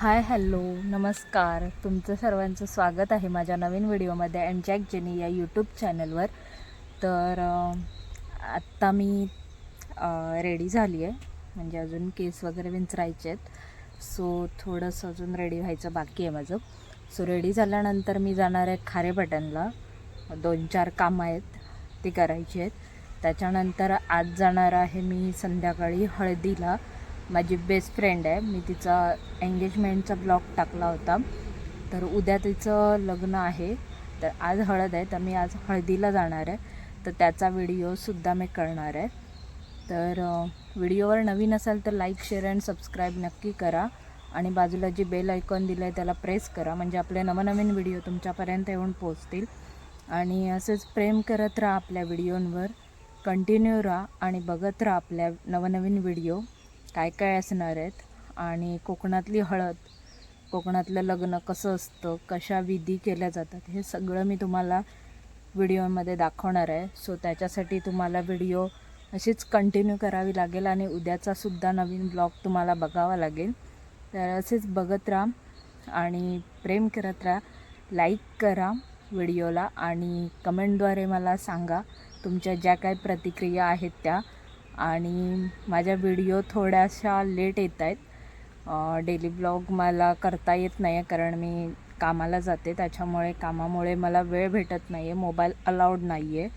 Hi hello नमस्कार. तुमचं सर्वांचं स्वागत आहे माझ्या नवीन व्हिडिओमध्ये अँड जॅक जेनी या यूट्यूब चॅनलवर तर आत्ता मी रेडी झाली आहे म्हणजे अजून केस वगैरे विंचरायचे आहेत. सो थोडंसं अजून रेडी व्हायचं बाकी आहे माझं. सो रेडी झाल्यानंतर मी जाणार आहे खारे बटनला दोन चार कामं आहेत ती करायची आहेत. त्याच्यानंतर आज जाणार आहे मी संध्याकाळी हळदीला. माझी बेस्ट फ्रेंड आहे. मी तिचा एंगेजमेंटचा ब्लॉग टाकला होता. तर उद्या तिचं लग्न आहे. तर आज हळद आहे. तर मी आज हळदीला जाणार आहे. तर त्याचा व्हिडिओसुद्धा मी करणार आहे. तर व्हिडिओवर नवीन असाल तर लाईक शेअर अँड सबस्क्राईब नक्की करा. आणि बाजूला जी बेल आयकॉन दिलं आहे त्याला प्रेस करा. म्हणजे आपले नवनवीन व्हिडिओ तुमच्यापर्यंत येऊन पोचतील आणि असेच प्रेम करत राहा आपल्या व्हिडिओंवर कंटिन्यू राहा आणि बघत राहा आपल्या नवनवीन व्हिडिओ काय काय असणार आहेत? आणि कोकणातली हळद कोकणातलं लग्न कसं असतं कशा विधी केल्या जातात हे सगळं मी तुम्हाला व्हिडिओमध्ये दाखवणार आहे. सो त्याच्यासाठी तुम्हाला व्हिडिओ अशीच कंटिन्यू करावी लागेल आणि उद्याचा सुद्धा नवीन ब्लॉग तुम्हाला बघावा लागेल. तर असेच बघत राहा आणि प्रेम करत राहा. लाईक करा व्हिडिओला आणि कमेंटद्वारे मला सांगा तुमच्या ज्या काही प्रतिक्रिया आहेत त्या. आणि माझ्या व्हिडिओ थोड्याशा लेट येत आहेत. डेली ब्लॉग मला करता येत नाही आहे कारण मी कामाला जाते. त्याच्यामुळे कामामुळे मला वेळ भेटत नाही आहे मोबाईल अलाउड नाही आहे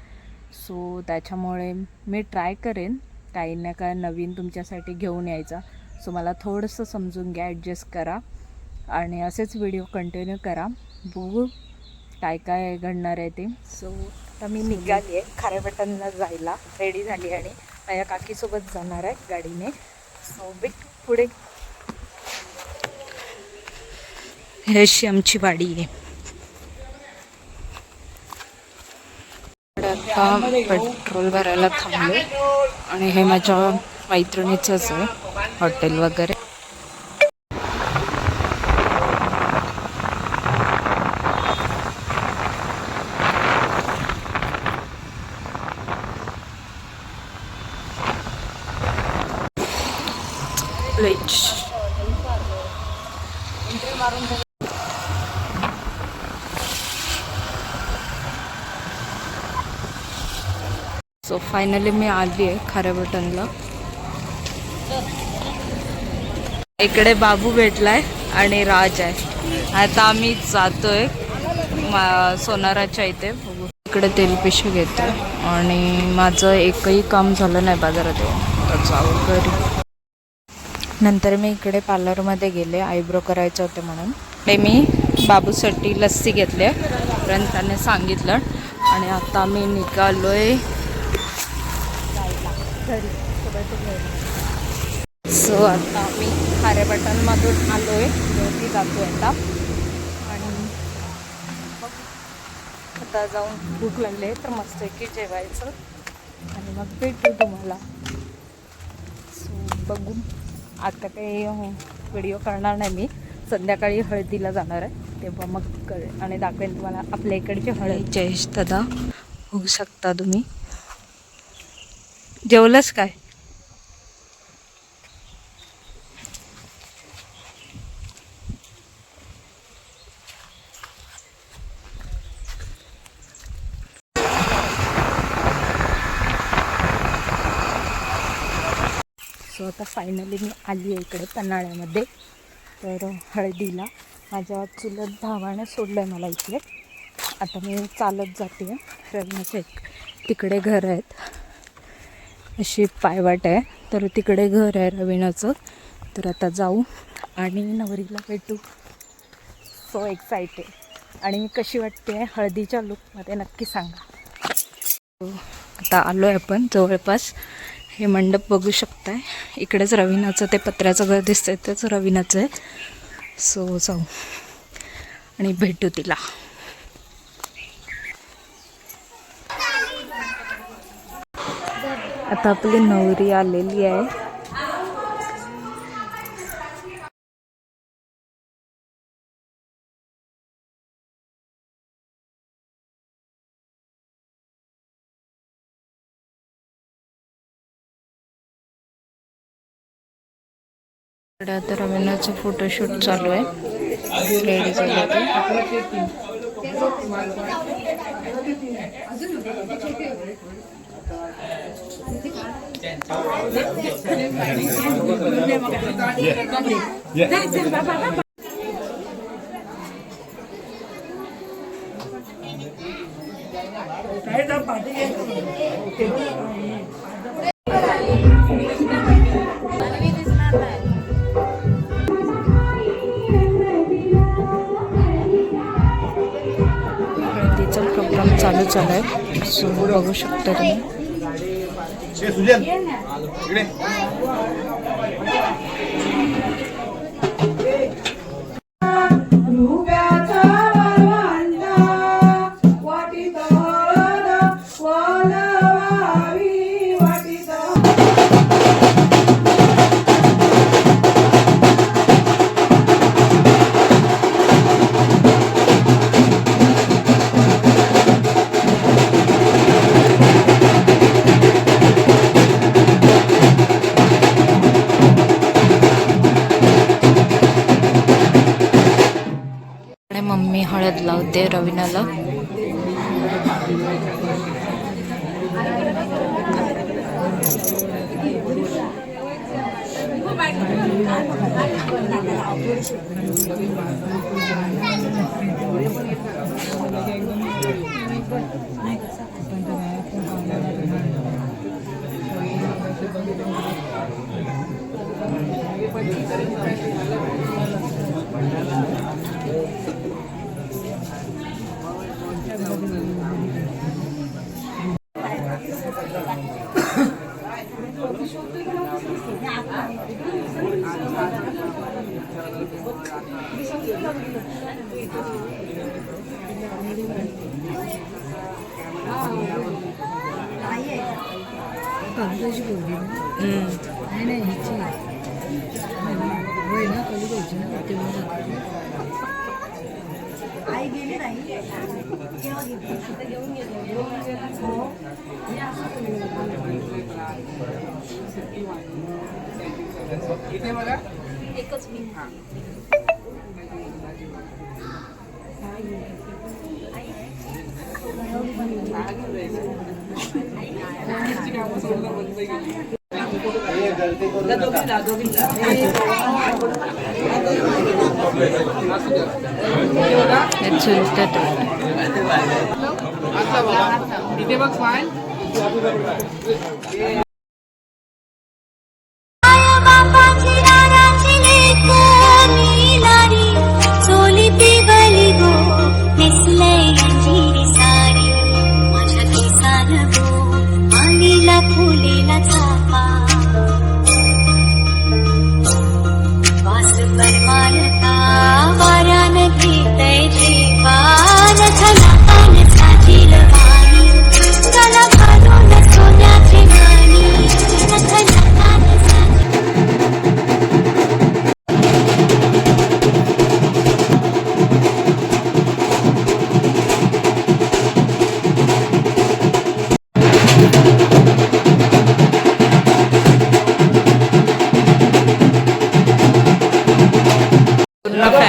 सो त्याच्यामुळे मी ट्राय करेन. काही ना काय नवीन तुमच्यासाठी घेऊन यायचा. सो मला थोडंसं समजून घ्या ॲडजस्ट करा. आणि असेच व्हिडिओ कंटिन्यू करा. बघू काय काय घडणार आहे ते. सो आता मी निघाली आहे खारेपटनला जायला. रेडी झाली आणि माझ्या काकीसोबत जाणार आहे गाडीने. सो बिट पुढे. हे अशी आमची वाडी आहे. आता पेट्रोल भरायला थांबले आणि हे माझ्या मैत्रिणीचंच आहे हॉटेल वगैरे. सो फायनली मी आली आहे खाऱ्या बटनला इकडे बाबू भेटलाय आणि राज आहे. आता आम्ही जातोय मा- सोनाराच्या इथे. बघू. इकडे तेल पिशवी घेते आणि माझं एकही काम झालं नाही बाजारात. येऊन. घरी. नंतर मी इकडे पार्लरमध्ये गेले आयब्रो करायचे होते म्हणून. ते मी बाबूसाठी लस्सी घेतले कारण त्याने सांगितलं. आणि आता मी निघालोय. सो आता मी खारे बटनमधून आलोय. वरती जातोय आता. आणि मग आता जाऊन भूक लागली तर मस्त की जेवायचं. आणि मग भेटू तुम्हाला. सो बघू. आता काही व्हिडिओ करणार नाही मी. संध्याकाळी हळदीला जाणार आहे. तेव्हा मग कळेल. आणि दाखवेन तुम्हाला आपल्या इकडचे हळद. जयेश दादा. होऊ शकता तुम्ही. जेवलंच काय? सो आता फायनली मी आली आहे इकडे पन्हाळ्यामध्ये. तर हळदीला. माझ्या चुलत भावाने सोडलं आहे मला इथे. आता मी चालत जाते. रवीनाचे एक तिकडे घर आहेत. अशी पायवाट आहे. तर तिकडे घर आहे रवीनाचं. तर आता जाऊ आणि नवरीला भेटू. सो एक्सायटेड आणि मी कशी वाटते हळदीच्या लुकमध्ये नक्की सांगा. आता आलो आहे आपण जवळपास. हे मंडप बघू शकताय. इकडेच रवीनाचं ते पत्र्याचं घर दिसतंय तेच रवीनाचं आहे. सो जाऊ. आणि भेटू तिला. आता आपली नवरी आलेली आहे. इकडे आता रवीनाचं फोटोशूट चालू आहे. लेडीज प्रोग्राम चालू झाला आहे. सो बघू शकता तुम्ही. मी हळद लावते रवीनाला. 안 드시고 우리는 음. 안에 있지 뭐에나 걸리고 있지 어때 보면 아이 길이 나이 여기 여기 여기 हे चुलतात बापाची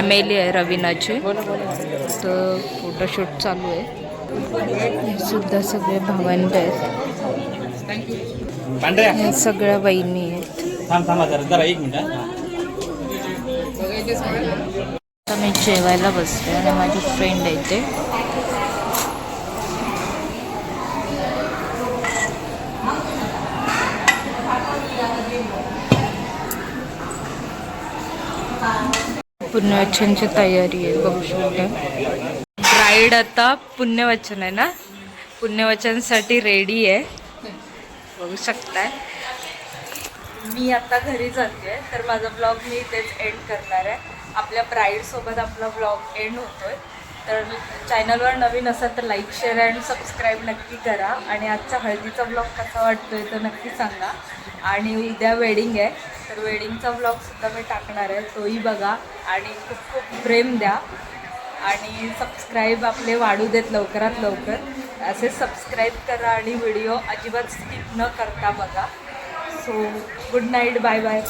फॅमिली आहे रवीनाची तर फोटोशूट चालू आहे. सुद्धा सगळे भावंड आहेत. सगळ्या वहिनी आहेत. आता मी जेवायला बसते आणि माझी फ्रेंड आहे ते. पुण्यवचनची तयारी आहे बघू शकता. ब्राईड आता पुण्यवचन आहे ना? पुण्यवचनसाठी रेडी आहे. बघू शकताय. मी आता घरी जाते तर माझा ब्लॉग मी इथेच एंड करणार आहे. आपल्या ब्राईडसोबत आपला ब्लॉग एंड होतोय. तर चॅनलवर नवीन असाल तर लाईक शेअर अँड सबस्क्राईब नक्की करा. आणि आजचा हळदीचा ब्लॉग कसा वाटतोय तो नक्की सांगा. आणि उद्या वेडिंग आहे. तर वेडिंगचा ब्लॉगसुद्धा मी टाकणार आहे. तोही बघा. आणि खूप खूप प्रेम द्या. आणि सबस्क्राईब आपले वाढू देत लवकरात लवकर. असे सबस्क्राईब करा आणि व्हिडिओ अजिबात स्किप न करता बघा. So good night bye bye